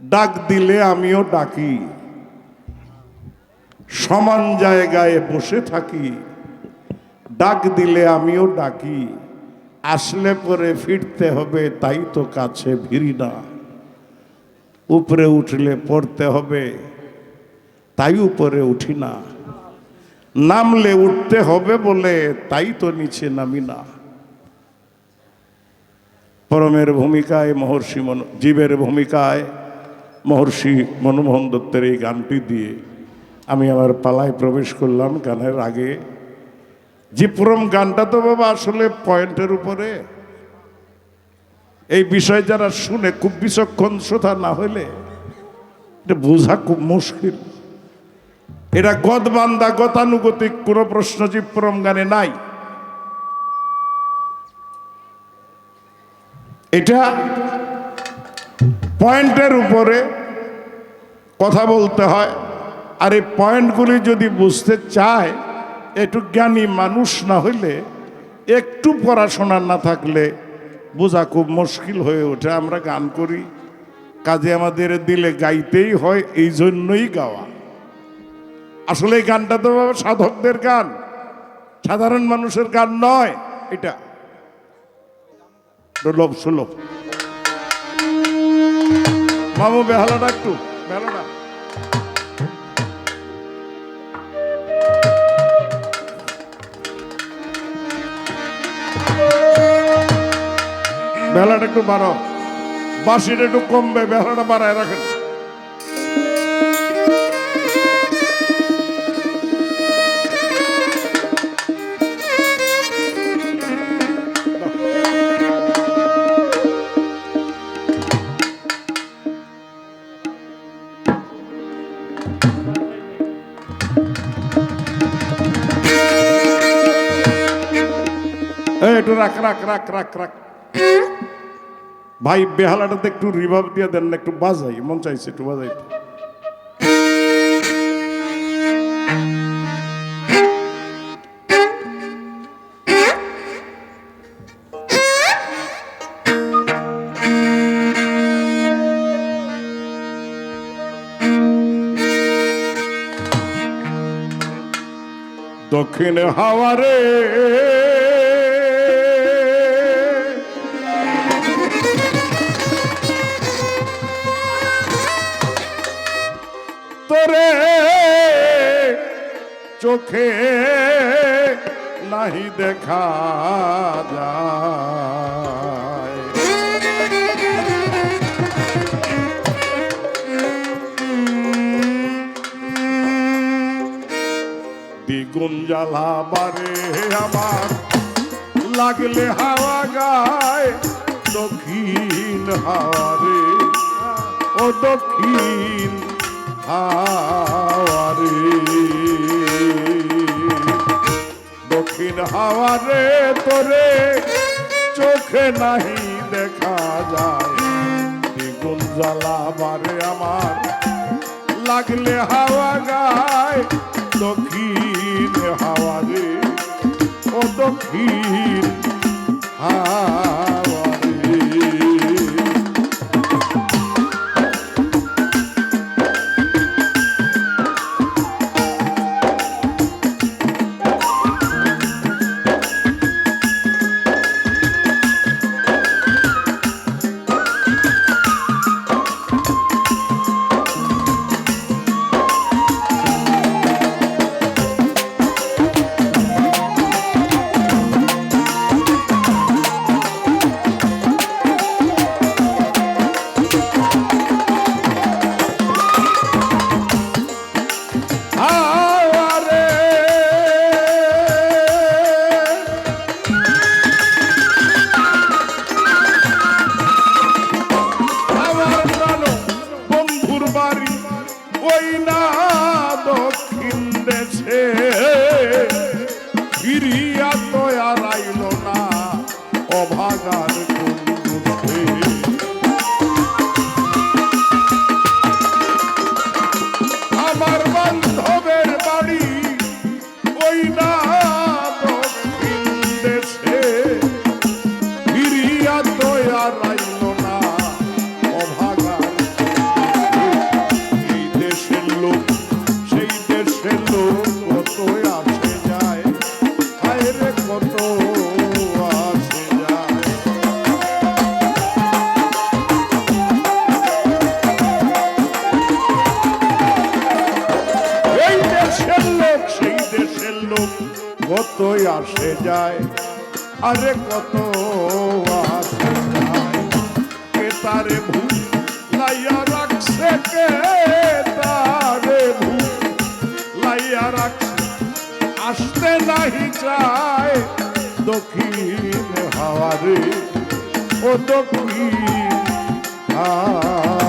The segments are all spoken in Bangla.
ডাক দিলে আমিও ডাকি। সমান জায়গায় বসে থাকি, ডাক দিলে আমিও ডাকি। আসলে পরে ফিরতে হবে, তাই তো কাছে ভিড়ি না। উপরে উঠলে পড়তে হবে, তাই উপরে উঠি না। নামলে উঠতে হবে বলে, তাই তো নিচে নামি না। পরমের ভূমিকায়, মহর্ষি জীবের ভূমিকায় মহর্ষি মনমোহন দত্তের এই গানটি দিয়ে আমি আমার পালায় প্রবেশ করলাম গানের আগে। জীবপুরম গানটা তো বাবা আসলে পয়েন্টের উপরে। এই বিষয় যারা শুনে খুব বিচক্ষণ শ্রোতা না হইলে এটা বোঝা খুব মুশকিল। এটা গদবান্দা গতানুগতিক কোনো প্রশ্ন জীবপুরম গানে নাই। এটা পয়েন্টের উপরে কথা বলতে হয়। আর এই পয়েন্টগুলি যদি বুঝতে চায়, একটু জ্ঞানী মানুষ না হইলে, একটু পড়াশোনা না থাকলে বোঝা খুব মুশকিল হয়ে ওঠে। আমরা গান করি, কাজে আমাদের দিলে গাইতেই হয়, এই জন্যই গাওয়া। আসলে এই গানটা তো সাধকদের গান, সাধারণ মানুষের গান নয় এটা। লোভ সুলভ। মামু, বেহালাটা একটু, বেহালাটা বেহালাটা একটু বাড়ো বাঁশিটা একটু কমবে বেহালাটা বাড়ায় রাখেন। একটু রাখ রাখ রাখ রাখ রাখ। ভাই বেহালাটাতে একটু রিভাব দিয়ে দেন না, একটু বাজাই, মন চাইছে একটু বাজাই। দক্ষিণ হাওয়ারে তোরে চোখে নাহি দেখা যায়। দ্বিগুণ জ্বালা বারে আমার, লাগলে হাওয়া গায়, দক্ষিণ হাওয়ারে ও দক্ষিণ হাওয়ারে। দক্ষিণ হাওয়ারে তোরে চোখে নাহি দেখা যায়। দ্বিগুণ জ্বালা বারে আমার লাগলে হাওয়া গায়। দক্ষিণ হাওয়া রে ও দক্ষিণ হাওয়া আরে কত কে তারে ভূ লাইয়া রাখছে, কে তারে ভূ লাইয়া রাখছে? আসতে নাহি চায় দক্ষিণ হাওয়ারে ও দক্ষিণ হাওয়ারে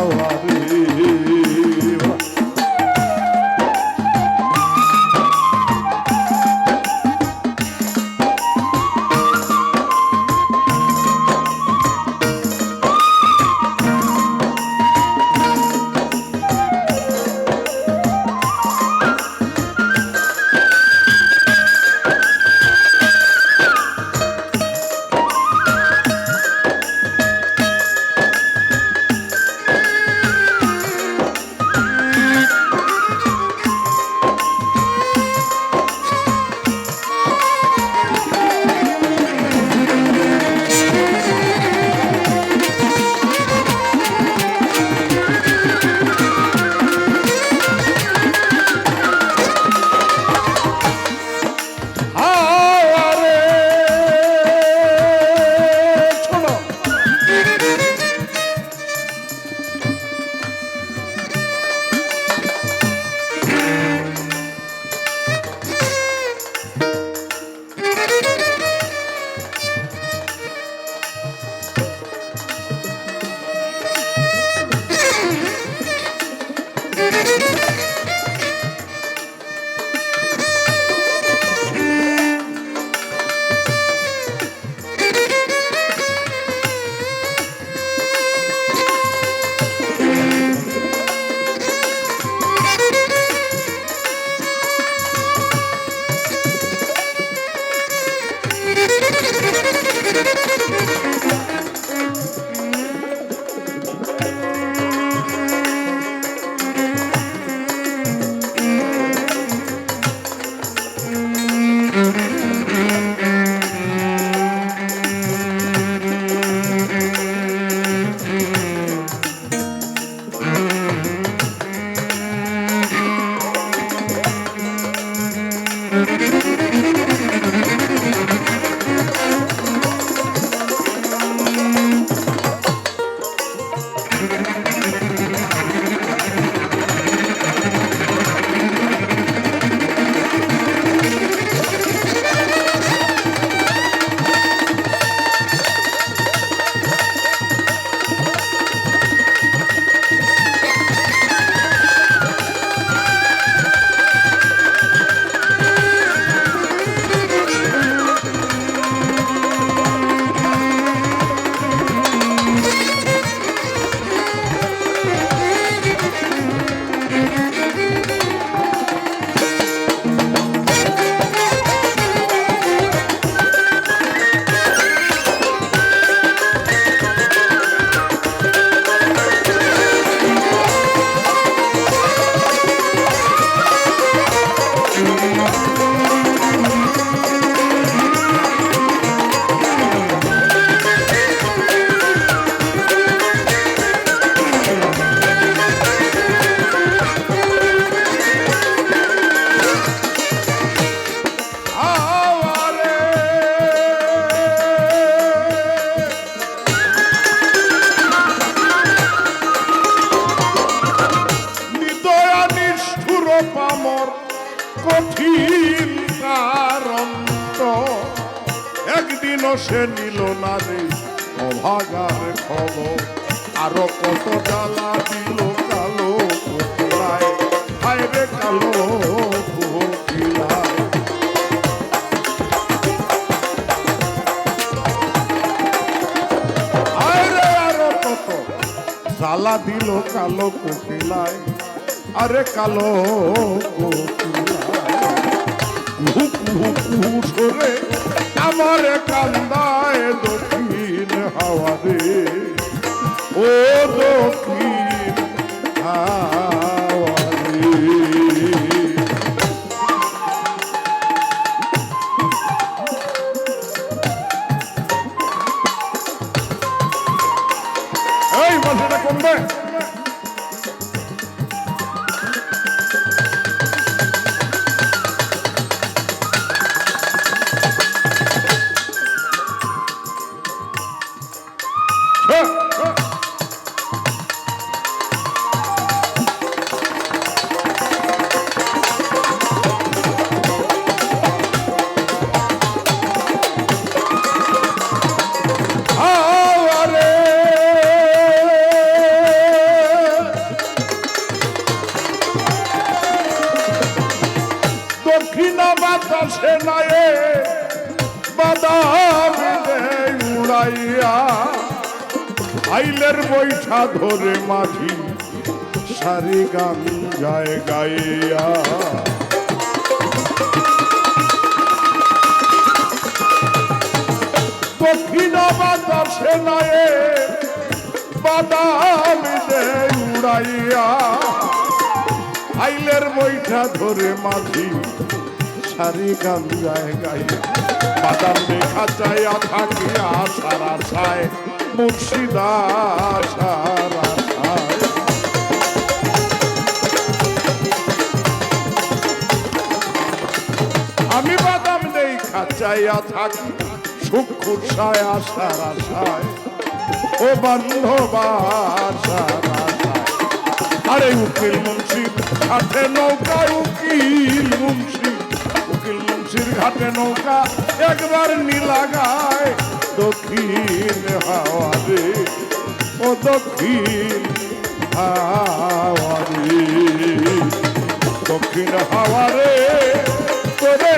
সে নিল না রে? অভাগার খবর। আরও কত জ্বালা দিল কালো কোকিলায় হায় রে কালো জ্বালা দিল কালো কোকিলায় আরে কালো কোকিলায় কুহু সরে আমার কান্দায় বাতাসে নায়ে বাদাম উড়াইয়া। আইলের বৈঠা ধরে মাঝি সারি গান যায় গাইয়া। দক্ষিণ বাতাসে নয়ে বাদাম দেয় উড়াইয়া। আইলের বৈঠা ধরে মাঝি সারি গান যায় গাইয়া বাদাম দেখা চাইয়া থাকিয়া সারা ছায় মুর্শিদা ছায় আমি বাদাম নেই খাচাইয়া থাকি সুখুর সায়, আশার আশায়। ও বান্ধবার সারা আরে উকিল মুন্সি ঘাটে নৌকা উকিল মুন্সি। উকিল মুন্সির ঘাটে নৌকা, একবার নীলা গায় দক্ষিণ হাওয়ারে। ও দক্ষিণ হাওয়ারে। দক্ষিণ হাওয়ারে তোরে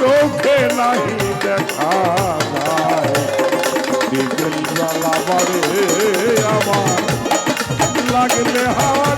চোখে নাহি দেখা যায়। দিগল জ্বালা বারে আমার, লাগলে হাওয়া